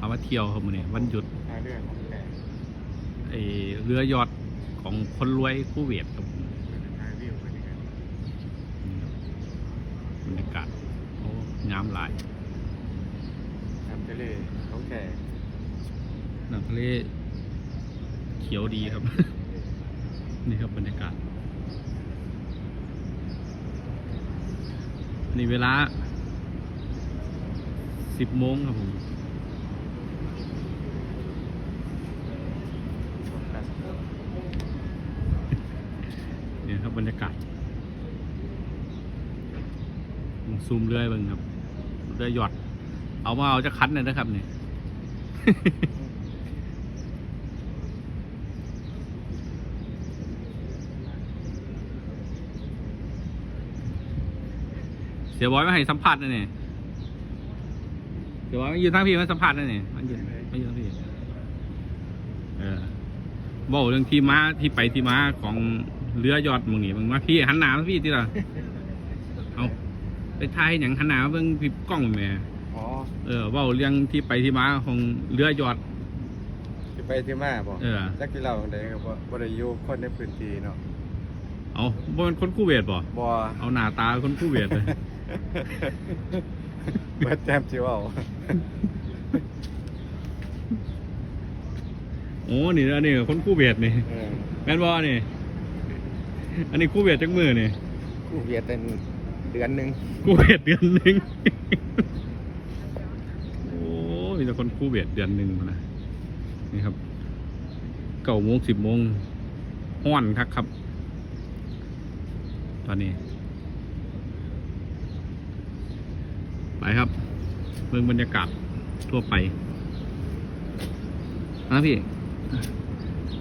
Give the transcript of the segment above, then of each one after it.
พามาเที่ยวครับมื้อนี้วันหยุดทางเรื่องของแก่ไอเรือยอดของคนรวยคูเวตครับทางวิวเป็นยังไงบรรยากาศโอ้งามหลายทำทะเลของแก่น้ำทะเลเขียวดีครับ นี่ครับบรรยากาศนี่เวลาสิบโมงครับผม ครับ นี่ ครับบรรยากาศซูมเรื่อยบิ่งครับเรื่อยหยอด เอามาเอาจะคัดหน่ยนะครับเนี่ยเสียบอยไม่ให้สัมผัสนะเนี่ยเสียบอยไม่ยืนทั้งพี่ไมาสัมผัสนะเนี่ยมันยืนไม่ยืนทั้งพี่เออบอกเรื่องที่มาที่ไปที่มาของ เรือยอดมึงนี่มึงมาพี่หันหน้ามาพี่ที่ละเอาไปทายอย่างหันหน้ามาเบิ่งพี่กล้องแหม่อ๋อเออเว่าเรื่องที่ไปที่มาของเรือยอด ที่ไปที่มาบอกเออ จักที่เราได้ครับว่าบ่ได้อยู่คนในพื้นที่เนาะเอาบ่เป็นคนคู่เวทบ่บ่ เอาหน้าตาคนคู่เวทเลย เบิดแต้มจิ๋วเอาโอ้นี่อันนี้คนคู่เวทนี่เออแม่นบ่นี่ อันนี้คู่เวทจักมือนี่กูเวียดเป็นเดือนหนึงคู่เวทเดือนหนึ่ง โอ้มีแต่คนคู่เวทเดือนหนึ่งพุ่นนะนี่ครับเก้าโมงสิบโมงห้อนครับครับ ตอนนี้ ไปครับเบิ่งบรรยากาศทั่วไปนะพี่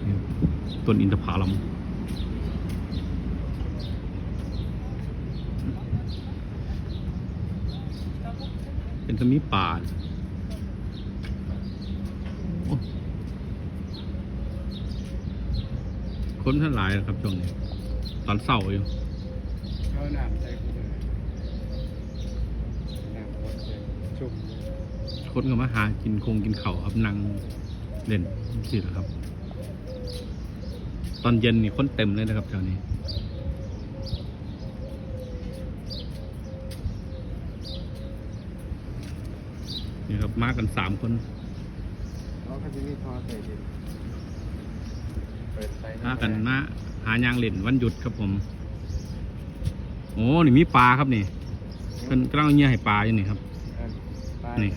นี่ต้นอินทผลัม เป็นสมีป่าโอ้คนท่านหลายนะครับช่วงนี้ตอนเศร้าอยู่เอาน้ำใส่กูเลยน้ำหมดเลยชุ่มคนก็มาหากินคงกินเขาวครับนั่งเล่นสิแหละครับ ตอนเย็นนี่คนเต็มเลยนะครับแถวนี้ นี่ครับมากันสามคนอ๋อเขาจะมีทอใส่ดินเปิดไฟมากันมาหายางเล่นวันหยุดครับผมโอ้นี่มีปลาครับนี่เพิ่นกำลังเอาเหงี้ยให้ปลาอยู่นี่ครับอันปลา นี่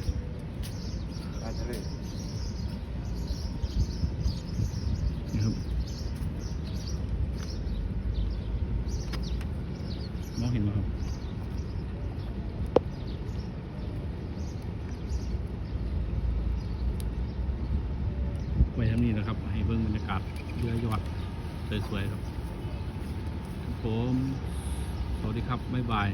ปลาทะเล นี่ครับมองเห็นไหมครับ ไว้ ทำนี้นะครับ ให้เบิ้งบรรยากาศเรือยอดสวยๆครับผมสวัสดีครับ บ๊ายบาย